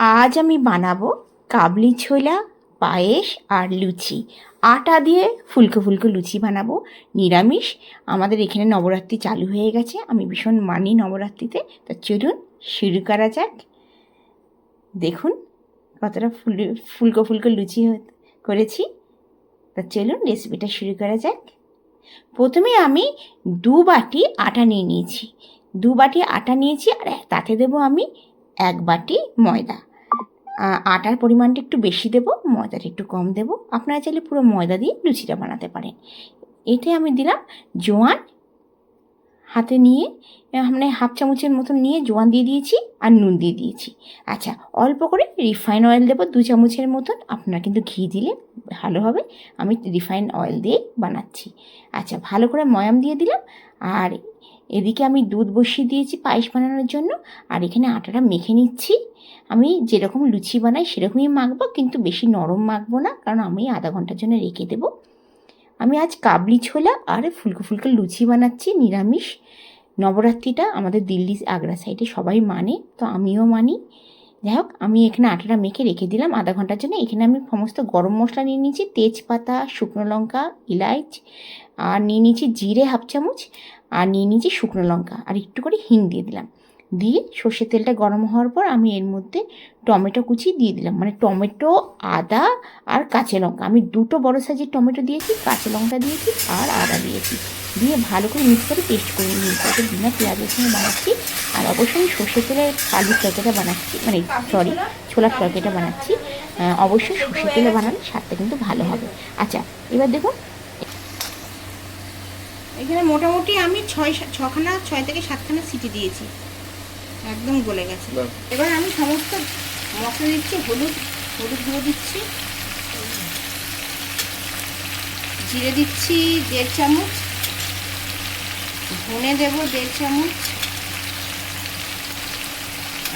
আজ আমি বানাবো কাবলি ছোলা, পায়েস আর লুচি। আটা দিয়ে ফুলকো ফুলকো লুচি বানাবো, নিরামিষ। আমাদের এখানে নবরাত্রি চালু হয়ে গেছে। আমি ভীষণ মানি নবরাত্রিতে। তা চলুন শুরু করা যাক। দেখুন কতটা ফুল, ফুলকো ফুলকো লুচি করেছি। তা চলুন রেসিপিটা শুরু করা যাক। প্রথমে আমি দু বাটি আটা নিয়ে নিয়েছি। দু বাটি আটা নিয়েছি আর তাতে দেবো আমি এক বাটি ময়দা। আটার পরিমাণটা একটু বেশি দেব, ময়দাটা একটু কম দেব। আপনারা চাইলে পুরো ময়দা দিয়ে লুচিটা বানাতে পারেন। এতে আমি দিলাম জোয়ান, হাতে নিয়ে মানে হাফ চামচের মতন নিয়ে জোয়ান দিয়ে দিয়েছি আর নুন দিয়ে দিয়েছি। আচ্ছা অল্প করে রিফাইন অয়েল দেবো, দু চামচের মতন। আপনারা কিন্তু ঘি দিলে ভালো হবে, আমি রিফাইন অয়েল দিয়ে বানাচ্ছি। আচ্ছা ভালো করে ময়াম দিয়ে দিলাম, আর এদিকে আমি দুধ বসিয়ে দিয়েছি পায়েস বানানোর জন্য, আর এখানে আটাটা মেখে নিচ্ছি। আমি যেরকম লুচি বানাই সেরকমই মাখবো, কিন্তু বেশি নরম মাখবো না, কারণ আমি আধা ঘণ্টার জন্য রেখে দেবো। আমি আজ কাবলি ছোলা আর ফুলকো ফুলকো লুচি বানাচ্ছি, নিরামিষ। নবরাত্রিটা আমাদের দিল্লি আগ্রা সাইডে সবাই মানে তো আমিও মানি। যাই হোক, আমি এখানে আটাটা মেখে রেখে দিলাম আধা ঘণ্টার জন্য। এখানে আমি সমস্ত গরম মশলা নিয়ে নিয়েছি, তেজপাতা, শুকনো লঙ্কা, ইলাইচ, আর নিয়ে নিয়েছি জিরে হাফ চামচ, আর নিয়ে নিয়েছি শুকনো লঙ্কা, আর একটু করে হিং দিয়ে দিলাম। দিয়ে সর্ষের তেলটা গরম হওয়ার পর আমি এর মধ্যে টমেটো কুচি দিয়ে দিলাম। মানে টমেটো, আদা আর কাঁচা লঙ্কা। আমি দুটো বড় সাইজের টমেটো দিয়েছি, কাঁচা লঙ্কা দিয়েছি আর আদা দিয়েছি। দিয়ে ভালো করে মিক্স করে পেস্ট করে নিয়েছি তাতে বিনা পেঁয়াজ রসুন বানাচ্ছি। আর অবশ্যই আমি সর্ষের তেলের আলুর তরকারিটা বানাচ্ছি মানে সরি ছোলার তরকারিটা বানাচ্ছি। অবশ্যই সর্ষের তেলে বানালে স্বাদটা কিন্তু ভালো হবে। আচ্ছা এবার দেখুন। এখানে মোটামুটি আমি ছয় ছখানা ছয় থেকে সাতখানা সিটি দিয়েছি। একদম গলে গেছে। এবার আমি সমস্ত মশলা দিচ্ছি হলুদ হলুদ গুঁড়ো দিচ্ছি। জিরে দিচ্ছি দেড় চামচ। ধনে দেব দেড় চামচ।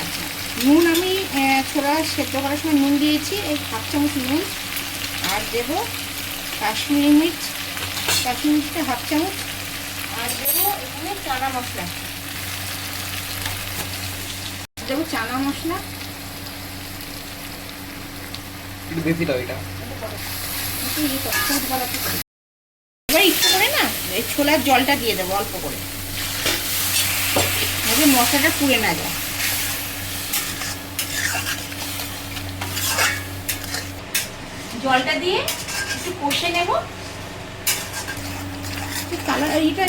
আচ্ছা নুন আমি ছোলা সেদ্ধ করার সময় নুন দিয়েছি এই হাফ চামচ নুন। আর দেব কাশ্মীরি মির্চ কাশ্মীরি মির্চটা হাফ চামচ। আর দেবো এখানে চানা মশলা। দেবো চানা মশলা। বেশি দাও এটা। এবার একটু করে এই ছোলার জলটা দিয়ে দেবো অল্প করে। যাতে মশলাটা পুড়ে না যায়। জলটা দিয়ে একটু কষে নেব। কালার এইটা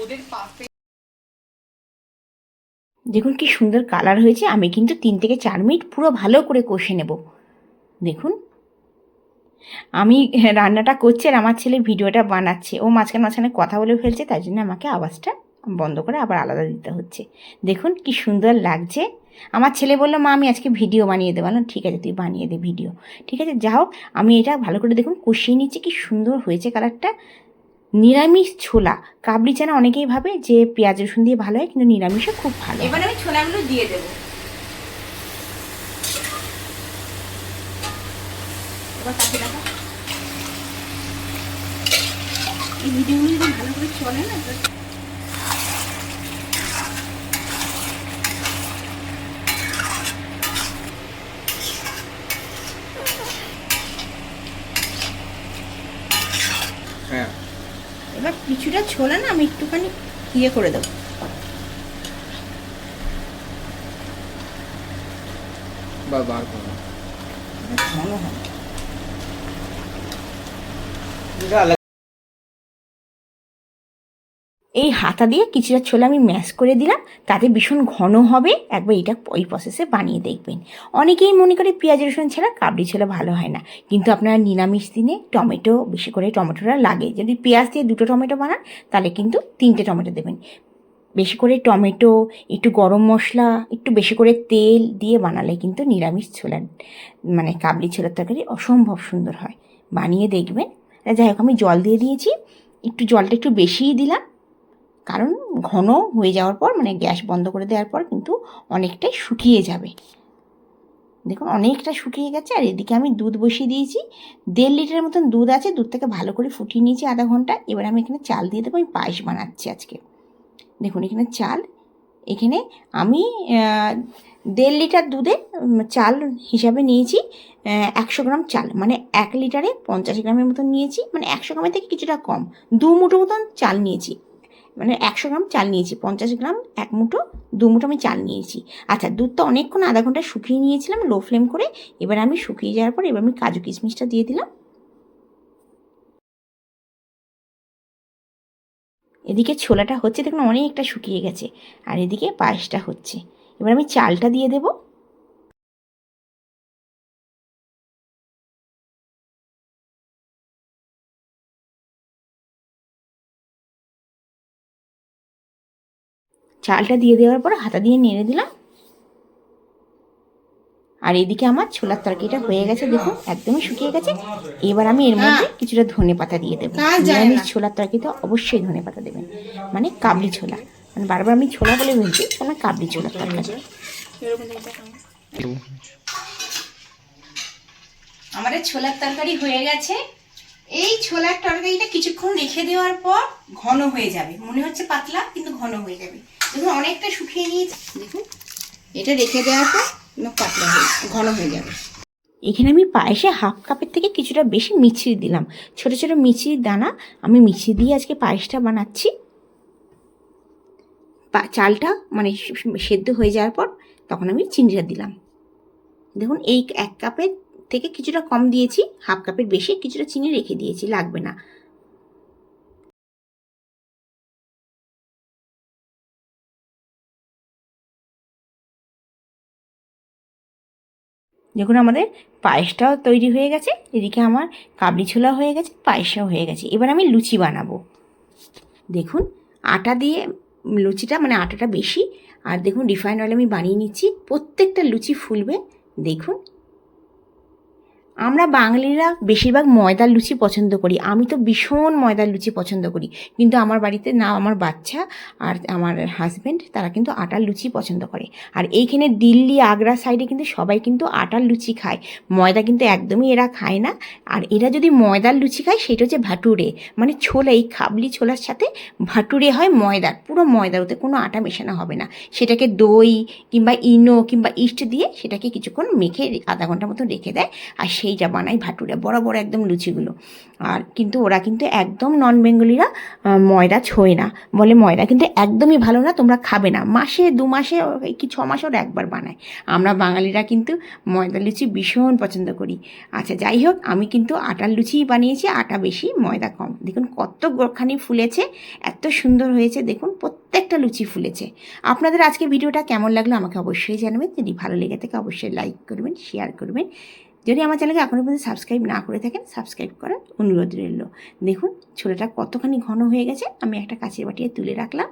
ওদের পাশে দেখুন কি সুন্দর কালার হয়েছে। আমি কিন্তু তিন থেকে চার মিনিট পুরো ভালো করে কষে নেব। দেখুন। আমি রান্নাটা করছি আর আমার ছেলে ভিডিওটা বানাচ্ছে। ও মাঝখানে মাঝখানে কথা বলে ফেলছে, তাই জন্য আমাকে আওয়াজটা বন্ধ করে আবার আলাদা দিতে হচ্ছে। দেখুন কি সুন্দর লাগছে। আমার ছেলে বলল, মা, আমি আজকে ভিডিও বানিয়ে দেবো। বললাম, ঠিক আছে, তুই বানিয়ে দে ভিডিও। ঠিক আছে যা হোক আমি এটা ভালো করে দেখুন, কষিয়ে নিচ্ছি, কি সুন্দর হয়েছে কালারটা। নিরামিষ ছোলা, কাবলি চানা অনেকেই ভাবে যে পেঁয়াজ রসুন দিয়ে ভালো হয়, কিন্তু নিরামিষও খুব ভালো এবার আমি ছোলাগুলো দিয়ে দেব। এবার কাছে রাখো। এই ভিডিওগুলো যদি ভালো করে চলে না হ্যাঁ। এবার কিছুটা ছোলা না আমি একটুখানি ইয়ে করে দেবো। বা বার করো। ঘন হবে। এই হাতা দিয়ে কিছুটা ছোলা আমি ম্যাশ করে দিলাম, তাতে ভীষণ ঘন হবে। একবার এটা ওই প্রসেসে বানিয়ে দেখবেন। অনেকেই মনে করে পেঁয়াজ, রসুন ছাড়া কাবলি ছোলা ভালো হয় না। কিন্তু আপনারা নিরামিষ দিনে টমেটো, বেশি করে টমেটোটা লাগে। যদি পেঁয়াজ দিয়ে দুটো টমেটো বানান, তাহলে কিন্তু তিনটে টমেটো দেবেন। বেশি করে টমেটো, একটু গরম মশলা, একটু বেশি করে তেল দিয়ে বানালে কিন্তু নিরামিষ ছোলার মানে কাবলি ছোলার তরকারি অসম্ভব সুন্দর হয়। বানিয়ে দেখবেন। যাই হোক, আমি জল দিয়ে দিয়েছি। একটু জলটা একটু বেশিই দিলাম। কারণ ঘন হয়ে যাওয়ার পর মানে গ্যাস বন্ধ করে দেওয়ার পর কিন্তু অনেকটাই শুকিয়ে যাবে। দেখুন, অনেকটা শুকিয়ে গেছে। আর এদিকে আমি দুধ বসিয়ে দিয়েছি। দেড় লিটারের মতন দুধ আছে। দুধটাকে ভালো করে ফুটিয়ে নিয়েছি আধা ঘণ্টা। এবার আমি এখানে চাল দিয়ে দেবো। আমি পায়েস বানাচ্ছি আজকে। দেখুন, এখানে চাল এখানে আমি দেড় লিটার দুধে চাল হিসাবে নিয়েছি একশো গ্রাম চাল। মানে এক লিটারে পঞ্চাশ গ্রামের মতন নিয়েছি মানে একশো গ্রামের থেকে কিছুটা কম। দু মুঠো মতন চাল নিয়েছি। মানে একশো গ্রাম চাল নিয়েছি, পঞ্চাশ গ্রাম, এক মুঠো, দু মুঠো আমি চাল নিয়েছি। আচ্ছা দুধটা অনেকক্ষণ আধা ঘণ্টা শুকিয়ে নিয়েছিলাম, লো ফ্লেম করে। এবার আমি শুকিয়ে যাওয়ার পর, এবার আমি কাজু কিশমিশটা দিয়ে দিলাম। এদিকে ছোলাটা হচ্ছে দেখুন অনেকটা শুকিয়ে গেছে, আর এদিকে পায়েসটা হচ্ছে। এবার আমি চালটা দিয়ে দেব। চালটা দিয়ে দেওয়ার পর হাতা দিয়ে নেড়ে দিলাম। আর এদিকে আমার ছোলার তরকারিটা হয়ে গেছে দেখুন একদমই শুকিয়ে গেছে। এবার আমি এর মধ্যে কিছুটা ধনে পাতা দিয়ে দেবো। নিরামিষ ছোলার তরকারিতে অবশ্যই ধনে পাতা দেবেন। মানে কাবলি ছোলা। মানে বারবার আমি ছোলা বলে বলছি কোনো কাবলি ছোলার তরকারি। আমাদের ছোলার তরকারি হয়ে গেছে। এই ছোলার তরকারিটা কিছুক্ষণ রেখে দেওয়ার পর ঘন হয়ে যাবে। মনে হচ্ছে পাতলা কিন্তু ঘন হয়ে যাবে। দেখুন অনেকটা শুকিয়ে নিয়েছে। দেখুন এটা রেখে দেওয়ার পর পাতলা হয়ে ঘন হয়ে যাবে এখানে আমি পায়েসে হাফ কাপের থেকে কিছুটা বেশি মিছরি দিলাম। ছোট ছোট মিছরির দানা আমি মিছরি দিয়ে আজকে পায়েসটা বানাচ্ছি। চালটা মানে সেদ্ধ হয়ে যাওয়ার পর তখন আমি চিনিটা দিলাম। দেখুন, এই এক কাপের থেকে কিছুটা কম দিয়েছি, হাফ কাপের বেশি কিছুটা চিনি রেখে দিয়েছি, লাগবে না। দেখুন আমাদের পায়েসটাও তৈরি হয়ে গেছে, এদিকে আমার কাবলি ছোলা হয়ে গেছে, পায়েসটাও হয়ে গেছে। এবার আমি লুচি বানাবো। দেখুন, আটা দিয়ে লুচিটা মানে আটাটা বেশি, আর দেখুন রিফাইন্ড অয়েল আমি বানিয়ে নিচ্ছি। প্রত্যেকটা লুচি ফুলবে, দেখুন। আমরা বাঙালিরা বেশিরভাগ ময়দার লুচি পছন্দ করি। আমি তো ভীষণ ময়দার লুচি পছন্দ করি। কিন্তু আমার বাড়িতে না, আমার বাচ্চা আর আমার হাজব্যান্ড তারা কিন্তু আটার লুচি পছন্দ করে। আর এইখানে দিল্লি, আগ্রা সাইডে কিন্তু সবাই কিন্তু আটার লুচি খায়। ময়দা কিন্তু একদমই এরা খায় না। আর এরা যদি ময়দার লুচি খায়, সেটা হচ্ছে ভাটুরে। মানে ছোলা, এই খাবলি ছোলার সাথে ভাটুরে হয় ময়দার। পুরো ময়দার, ওতে কোনো আটা মেশানো হবে না। সেটাকে দই কিংবা ইনো কিংবা ইস্ট দিয়ে সেটাকে কিছুক্ষণ মেখে আধা ঘণ্টা মতো রেখে দেয়। আর সেইটা বানায় ভাটুরে বড় বড় একদম লুচিগুলো। আর কিন্তু ওরা কিন্তু একদম নন বেঙ্গলিরা ময়দা ছোঁয় না। বলে ময়দা কিন্তু একদমই ভালো না, তোমরা খাবে না। মাসে, দু মাসে কি ছ মাসে ওরা একবার বানায়। আমরা বাঙালিরা কিন্তু ময়দা লুচি ভীষণ পছন্দ করি। আচ্ছা যাই হোক, আমি কিন্তু আটার লুচিই বানিয়েছি, আটা বেশি, ময়দা কম। দেখুন কত গোখানি ফুলেছে, এত সুন্দর হয়েছে, দেখুন প্রত্যেকটা লুচি ফুলেছে। আপনাদের আজকে ভিডিওটা কেমন লাগল আমাকে অবশ্যই জানাবেন। যদি ভালো লেগে থাকে, অবশ্যই লাইক করবেন শেয়ার করবেন। যদি আমার চ্যানেলকে এখনও পর্যন্ত সাবস্ক্রাইব না করে থাকেন সাবস্ক্রাইব করার অনুরোধ রইল। দেখুন, ছোলাটা কতখানি ঘন হয়ে গেছে, আমি একটা কাঁচের বাটিয়ে তুলে রাখলাম।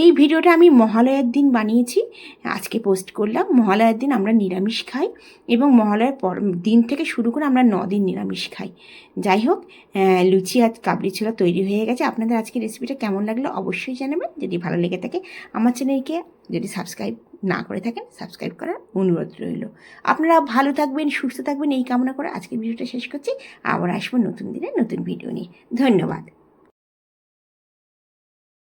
এই ভিডিওটা আমি মহালয়ার দিন বানিয়েছি, আজকে পোস্ট করলাম। মহালয়ার দিন আমরা নিরামিষ খাই এবং মহালয়ার পর দিন থেকে শুরু করে আমরা দিন নিরামিষ খাই। যাই হোক লুচি আর কাবলি ছোলা তৈরি হয়ে গেছে। আপনাদের আজকে রেসিপিটা কেমন লাগল অবশ্যই জানাবেন। যদি ভালো লেগে থাকে, আমার চ্যানেলকে যদি সাবস্ক্রাইব না করে থাকেন সাবস্ক্রাইব করার অনুরোধ রইল। আপনারা ভালো থাকবেন, সুস্থ থাকবেন, এই কামনা করে আজকের ভিডিওটা শেষ করছি। আবার আসব নতুন দিনে নতুন ভিডিও নিয়ে। ধন্যবাদ।